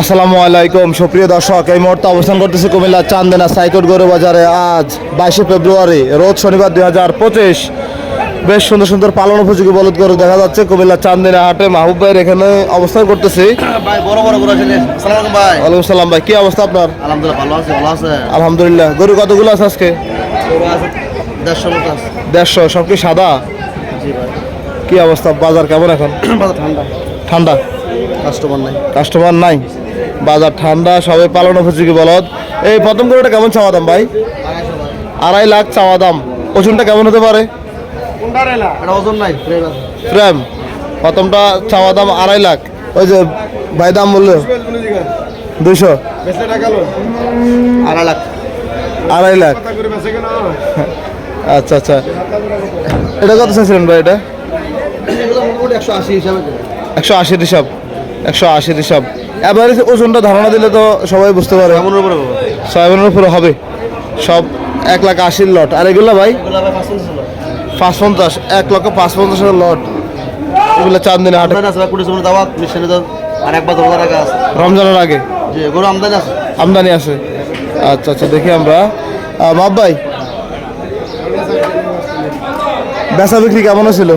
আসসালামু আলাইকুম। সুপ্রিয় দর্শক এই মুহূর্তে অবস্থান করতেছি কুমিল্লা চান্দেনা সাইকট গরু বাজারে। আজ বাইশে ফেব্রুয়ারি রোজ শনিবার দুই হাজার পঁচিশ। বেশ সুন্দর সুন্দর পালন উপযোগী বলদ গরু দেখা যাচ্ছে কুমিল্লা চান্দিনা হাটে। মাহবুব ভাইয়ের এখানে অবস্থান করতেছি। ওয়ালাইকুম সালাম ভাই কি অবস্থা আপনার? আলহামদুলিল্লাহ গরু কতগুলো আছে আজকে? দেড়শো সব কি সাদা? কি অবস্থা বাজার কেমন এখন? ঠান্ডা। ঠান্ডা? কাস্টমার নাই। কাস্টমার নাই? বাজার ঠান্ডা সবাই পালন উপযোগী বলদ। এই প্রথম গরুটা কেমন চাওয়া দাম ভাই? আড়াই লাখ চাওয়া দাম। ওজনটা কেমন হতে পারে? ফ্রেম প্রথমটা চাওয়া দাম আড়াই লাখ। ওই যে ভাই দাম বলল। দুইশো। আড়াই লাখ। আড়াই লাখ। আচ্ছা আচ্ছা। এটা কত চাইছিলেন ভাই এটা? একশো আশি হিসাবে। একশো আশি হিসাব। একশো আশি হিসাব। অ্যাভারেজ ওজনটা ধারণা দিলে তো সবাই বুঝতে পারে। উপরে সয়াবিনের উপরে হবে। সব এক লাখ আশির লট আর এগুলো ভাই? পাঁচ পঞ্চাশ এক লক্ষ পাঁচ পঞ্চাশের লট এগুলো চার দিনে আট দাওয়াত আর একবার আছে। রমজানের আগে? জি আমদানি আছে। আমদানি আছে। আচ্ছা আচ্ছা দেখি আমরা। মাপ ভাই? বেচা বিক্রি কেমন ছিল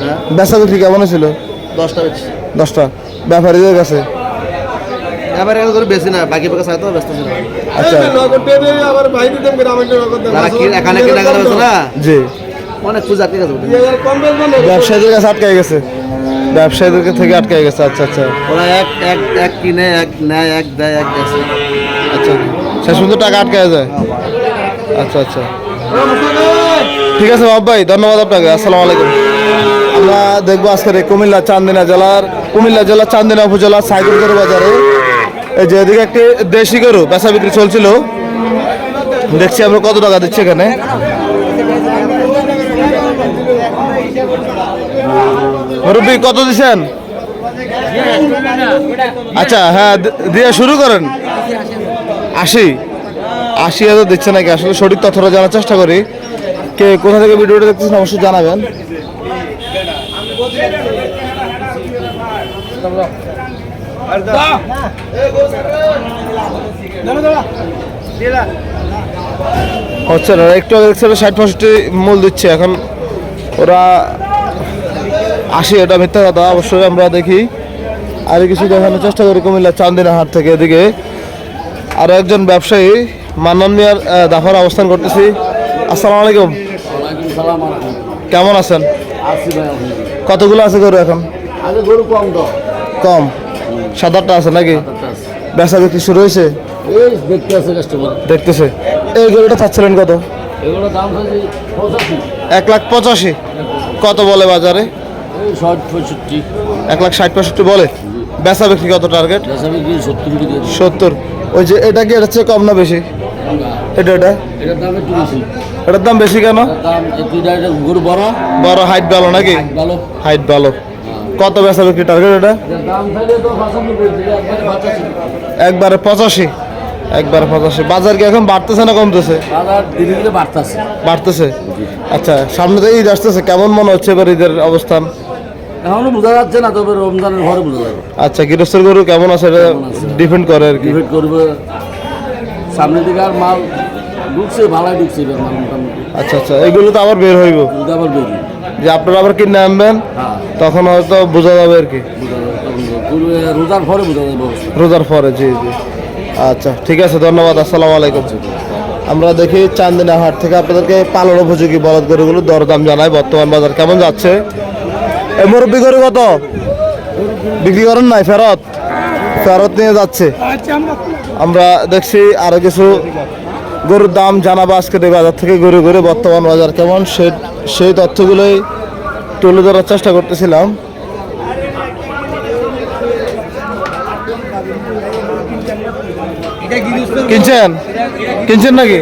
হ্যাঁ? বেচা বিক্রি কেমন ছিল দশটা বেশি দশটা। ব্যাপারীদের কাছে বেশি না বাকি পাকা ব্যস্ত ছিল। আচ্ছা। যারা কি এখানে কিনা গেলে না? জি। অনেক পূজা ঠিক আছে ব্যবসায়ীদের কাছে আটকে গেছে। ব্যবসায়ীদের থেকে আটকে গেছে। আচ্ছা আচ্ছা। ওরা এক এক এক কিনে এক নেয় এক দেয় এক গেছে আচ্ছা। শেষ পর্যন্ত টাকা আটকে যায়। আচ্ছা আচ্ছা। ঠিক আছে বাব ভাই ধন্যবাদ আপনাকে। আসসালামু আলাইকুম। আমরা দেখব আজকের কুমিল্লা চান্দিনা জেলার, কুমিল্লা জেলার চান্দিনা উপজেলার সাইকেল গরু বাজারে। যে এদিকে একটি দেশি গরু বেচা বিক্রি চলছিল। দেখছি আমরা কত টাকা দিচ্ছি এখানে। মুরব্বী, কত দিচ্ছেন? আচ্ছা হ্যাঁ দিয়ে শুরু করেন। আশি। আশি হাজার দিচ্ছে নাকি? আসলে সঠিক তথ্যটা জানার চেষ্টা করি। কে কোথা থেকে ভিডিওটা দেখতেছেন অবশ্যই জানাবেন। হচ্ছে না একটু আগে দেখছি ষাট পঁয়ষট্টি মূল দিচ্ছে এখন ওরা আশি এটা মিথ্যা কথা অবশ্যই আমরা দেখি। আর কিছু দেখানোর চেষ্টা করি কুমিল্লা চান্দিনা হাট থেকে এদিকে। আরও একজন ব্যবসায়ী মান্নান মিয়ার দাফার অবস্থান করতেছি। আসসালামু আলাইকুম। কেমন আছেন? কতগুলো আছে গরু এখন? গরু কম তো কম। সাত আটটা আছে নাকি? বেচা বিক্রি শুরু হয়েছে? দেখতেছে। এই গরুটা চাচ্ছিলেন কত? এক লাখ পঁচাশি। কত বলে বাজারে? এক লাখ ষাট পঁয়ষট্টি বলে? বেচা বিক্রি কত টার্গেট সত্তর ওই যে এটা কি এটার চেয়ে কম না বেশি? এটা এটা? এটার দাম বেশি। কেন? এটা বড়। হাইট ভালো নাকি? হাইট ভালো। কত বেচা বিক্রি টার্গেট এটা? একবারে পঁচাশি। একবারে পঁচাশি। বাজার কি এখন বাড়তেছে না কমতেছে? বাড়তেছে। বাড়তেছে? আচ্ছা সামনে তো ঈদ আসতেছে। কেমন মনে হচ্ছে এবার ঈদের অবস্থান? এখনও বোঝা যাচ্ছে না তবে রমজানের ঘরে বোঝা যাবে। আচ্ছা গৃহস্থের গরু কেমন আছে এটা ডিপেন্ড করে আর কি। ডিবেট করবে। সামনের দিকে আর মাল ঢুকছে ভালোই ঢুকছে এবার মাল মোটামুটি। আচ্ছা আচ্ছা এগুলো তো আবার বের হইব। আবার বেরি যে আপনারা আবার কিনে আনবেন হ্যাঁ। তখন হয়তো বোঝা যাবে আর কি। রোজার ঘরে বোঝা যাবে রোজার পরে জি জি। আচ্ছা ঠিক আছে ধন্যবাদ আসসালামু আলাইকুম। আমরা দেখি চান্দিনা হাট থেকে আপনাদেরকে পালন উপযোগী বলদ গরুগুলো দরদাম জানাই। বর্তমান বাজার কেমন যাচ্ছে? মুরব্বী গরু কত? বিক্রি করেন নাই ফেরত? ফেরত নিয়ে যাচ্ছে। আমরা দেখছি আরও কিছু গরুর দাম জানাব আজকে এই বাজার থেকে গরু গরু। বর্তমান বাজার কেমন? সেই সেই তথ্যগুলোই তুলে ধরার চেষ্টা করতেছিলাম। কিনছেন? কিনছেন নাকি?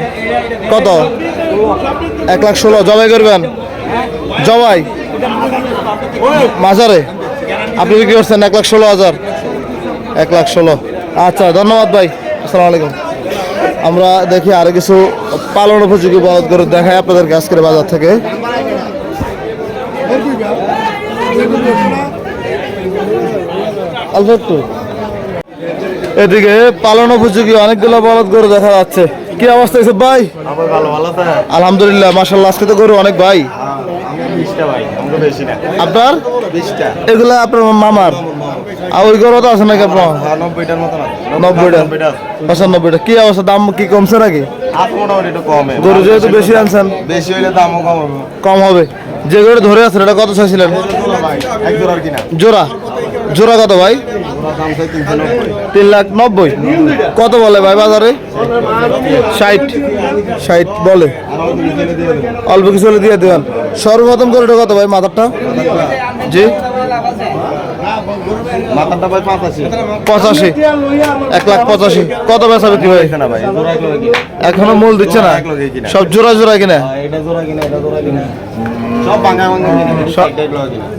কত? এক লাখ ষোলো। জবাই করবেন? জবাই? মাজারে? আপনি বিক্রি করছেন এক লাখ ষোলো হাজার? এক লাখ ষোলো। আচ্ছা ধন্যবাদ ভাই। আসসালামু আলাইকুম। আমরা দেখি আরও কিছু পালন উপযোগী গরু দেখাই আপনাদেরকে আজকের বাজার থেকে। অল্প একটু এদিকে পালন উপযোগী অনেকগুলো বলদ গরু দেখা যাচ্ছে। কি অবস্থা ইসব ভাই? আলহামদুলিল্লাহ মাসাল্লাহ আজকে তো গরু অনেক ভাই। না। আপনার? এগুলা আপনার মামার? আর ওই গরু তো আছে নাকি আপনার? মতো নব্বইটা। পঁচানব্বইটা। কি অবস্থা দাম কি কমছে নাকি? গরু যেহেতু বেশি আনছেন। বেশি হইলে দামও কম হবে। কম ধরে আছেন এটা কত চাইছিলেন? জোড়া? জোড়া কত ভাই? তিন লাখ নব্বই। কত বলে ভাই বাজারে? ষাট। ষাট বলে। অল্প কিছু হলে দিয়ে দেবেন সর্বপ্রথম করে কত ভাই মাথারটা? জি। পাঁচাশি। এক লাখ পঁচাশি। কত বেচা বিক্রি ভাই? এখনও মূল দিচ্ছে না? সব জোড়া জোড়া কিনা।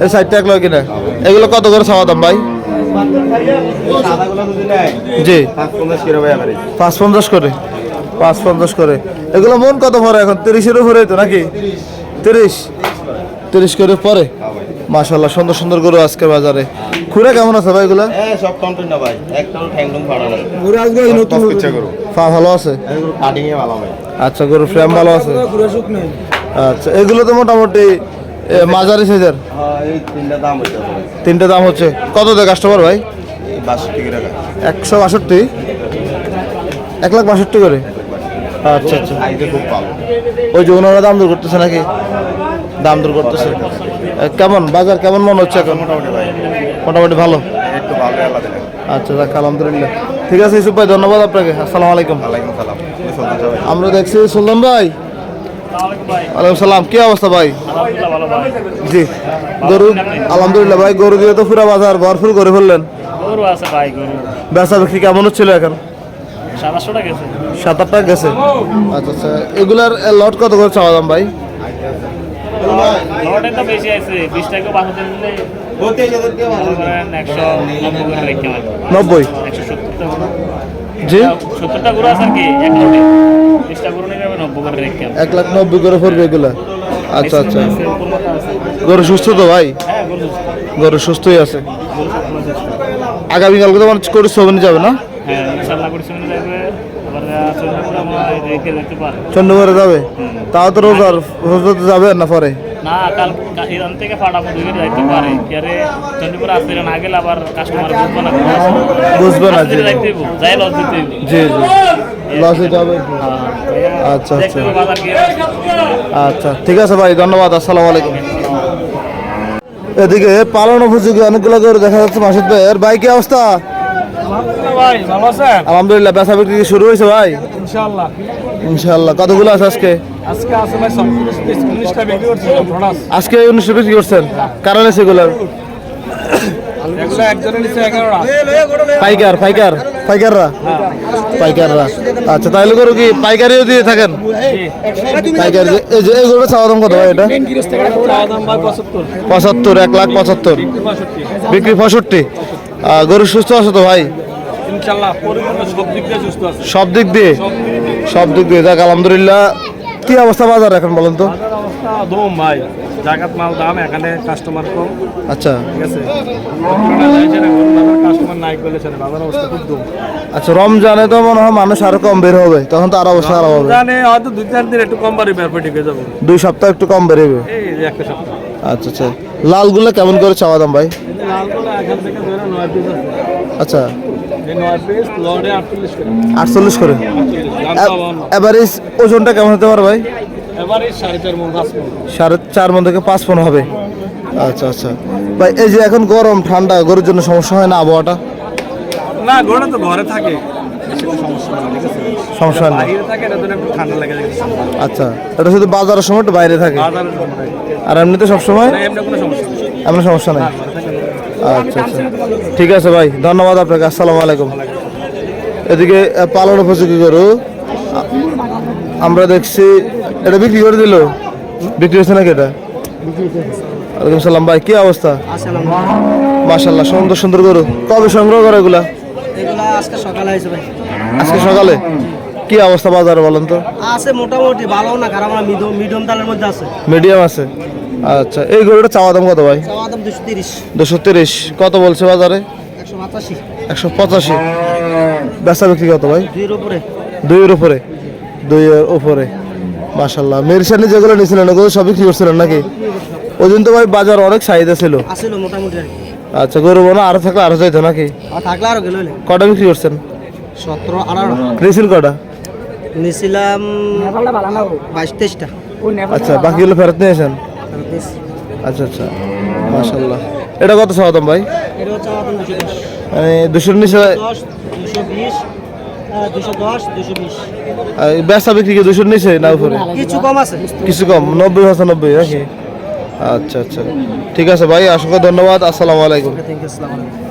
এই সাইডটা এক লাখ কিনা। এগুলো কত করে চাওয়া দাম ভাই? জি। পাঁচ পঞ্চাশ করে পাঁচ পঞ্চাশ করে। এগুলো মন কত পরে এখন? তিরিশের উপরে তো নাকি? তিরিশ। তিরিশ করে পরে? মাশাল্লাহ সুন্দর সুন্দর গরু আজকে বাজারে। খুঁড়ে কেমন আছে ভাই এগুলা? হ্যাঁ সব ভাই। একটাও নতুন ইচ্ছা করো পা ভালো আছে? কাটিং এ ভালো ভাই। আচ্ছা গরু ফ্রেম ভালো আছে? আচ্ছা এগুলো তো মোটামুটি মাঝারি সাইজের হ্যাঁ তিনটা দাম তিনটে দাম হচ্ছে। কত দেয় কাস্টমার ভাই? একশো বাষট্টি? এক লাখ বাষট্টি করে? আচ্ছা আচ্ছা। ওই যে ওনারা দাম দূর করতেছে নাকি? দাম দূর করতেছে। কেমন? বাজার কেমন মনে হচ্ছে এখন? মোটামুটি ভাই মোটামুটি ভালো? আচ্ছা যাক আলহামদুলিল্লাহ। ঠিক আছে ইসুফ ভাই ধন্যবাদ আপনাকে। আসসালামু আলাইকুম। আমরা দেখছি সুলতান ভাই। ওয়ালাইকুম সালাম কি অবস্থা ভাই? জি গরু আলহামদুলিল্লাহ ভাই গরু দিয়ে তো পুরা বাজার ভরপুর করে ফেললেন। গরু আছে ভাই গরু। বেচা বিক্রি কেমন হচ্ছিল এখন? সাত আটটা গেছে। আচ্ছা আচ্ছা এগুলার লট কত করে চাওয়া দাম ভাই? নব্বই জি? সত্তরটা গরু আছে কি এক লটে বিশটা গরু নিয়ে যাবে নব্বই করে রেখে এক লাখ নব্বই করে পড়বে এগুলা? আচ্ছা আচ্ছা। গরু সুস্থ তো ভাই? হ্যাঁ গরু সুস্থই আছে। আগামীকালকে তো করে সবনি যাবে না? হ্যাঁ চন্দ্রপুর যাবে? তাও তো রোজার রোজা তো যাবে না পরে? না কাল এখান থেকে ফাটাফুট হয়ে যাইতে পারে। এবারে চন্দ্রপুর আসতে না গেলে আবার কাস্টমার বুঝব না বুঝবে না, জি। যাই লস দিতে জি জি। লস এটা হবে। হ্যাঁ, আচ্ছা, আচ্ছা। হবে বাজার গিয়ে আচ্ছা ঠিক আছে ভাই ধন্যবাদ আসসালামু আলাইকুম। এদিকে পালন উপযোগী অনেকগুলো গরু দেখা যাচ্ছে মাসুদ ভাই। এর ভাই কি অবস্থা? ভাই ভালো আছেন? আলহামদুলিল্লাহ বেচা বিক্রি কি শুরু হয়েছে ভাই? ইনশাআল্লাহ। ইনশাল্লাহ কতগুলো আছে আজকে? আজকে আছে ভাই সব উনিশটা বিক্রি করছি আজকে উনিশশো বিক্রি করছেন? কারণ আছে এগুলোর পাইকার পাইকার? পাইকাররা? পাইকাররা। আচ্ছা তাহলে গরু কি পাইকারিও দিয়ে থাকেন? পাইকার যে- এই যে এই গরুটা চাওয়া দাম কত ভাই এটা? পঁচাত্তর। এক লাখ পঁচাত্তর। বিক্রি পঁয়ষট্টি। গরু সুস্থ আছে তো ভাই? ইনশাআল্লাহ পরিপূর্ণ সব দিক দিয়ে সুস্থ আছে। সব দিক দিয়ে? সব দিক দিয়ে। যাক আলহামদুলিল্লাহ। কি অবস্থা বাজার এখন বলেন তো? দম ভাই। জাগাত মাল দাম এখানে কাস্টমার কম। আচ্ছা। ঠিক আছে? কাস্টমার নাই বলে সেটা বাজার অবস্থা খুব দম আচ্ছা রমজানে তো মনে হয় মানুষ আরও কম বের হবে। তখন তো আরও অবস্থা খারাপ হবে। হয়তো দুই চার দিন একটু কম বাড়ি ব্যাপার ঠিক হয়ে যাব। দুই সপ্তাহ একটু কম বেরোবে এই যে একটা সপ্তাহ। আচ্ছা আচ্ছা। লালগুলো কেমন করে চাওয়া দাম ভাই? লালগোলা এখান থেকে ধরে নয় পিস আচ্ছা। আটচল্লিশ করে। এভারেজ ওজনটা কেমন হতে পারে ভাই? সাড়ে চার মন মন। মন থেকে পাঁচ পন হবে। আচ্ছা আচ্ছা। ভাই এই যে এখন গরম ঠান্ডা গরুর জন্য সমস্যা হয় না আবহাওয়াটা? না ঘরে তো ঘরে থাকে। সমস্যা না ঠিক আছে? সমস্যা না। বাইরে থাকে এটা জন্য একটু ঠান্ডা লেগে যায় আচ্ছা এটা শুধু বাজারের সময় একটু বাইরে থাকে? নেই। আর এমনিতে সবসময়? না, এমনি সমস্যা নেই। আচ্ছা আচ্ছা। ঠিক আছে ভাই ধন্যবাদ আপনাকে আসসালামু আলাইকুম। এদিকে পালন উপযোগী গরু আমরা দেখছি এটা বিক্রি করে দিল? বিক্রি হচ্ছে নাকি এটা? ওয়ালাইকুম সালাম ভাই কি অবস্থা? মাশাল্লাহ সুন্দর সুন্দর গরু। কবে সংগ্রহ করে এগুলা? এগুলা আজকে সকালে আজকে সকালে? কি অবস্থা বাজারে বলেন তো? আছে মোটামুটি ভালো না খারাপ না মিডিয়াম মিডিয়াম দালের মধ্যে আছে। মিডিয়াম আছে? আচ্ছা এই গরুটা চাওয়া দাম কত ভাই? চাওয়া দাম দুশো তিরিশ। কত বলছে বাজারে? একশো পঁচাশি। বেচা বিক্রি কত ভাই? দুইয়ের উপরে। দুইয়ের উপরে? দুইয়ের উপরে। মাশাল্লাহ মেরসানি যেগুলো নিয়েছিলেন ওগুলো সব বিক্রি করছিলেন নাকি? ওই দিন তো ভাই বাজার অনেক চাহিদা ছিল। আসিল মোটামুটি আচ্ছা গরু বোনা আরও থাকলে আরও যাইতো নাকি? থাকলে আরও গেল কটা বিক্রি করছেন? সতেরো আঠারো। কটা? নিয়েছিলাম বাইশ তেইশটা। আচ্ছা বাকিগুলো ফেরত নিয়েছেন আচ্ছা আচ্ছা মাশাল্লাহ এটা কত সমাতম ভাই? দুশো মানে নিচে দশ বিক্রি কি দুশোর নিচে না উপরে? কিছু কম আছে। কিছু কম নব্বই পঁচানব্বই নাকি? আচ্ছা আচ্ছা। ঠিক আছে ভাই অসংখ্য ধন্যবাদ আসসালামু আলাইকুম। আসসালামু আলাইকুম।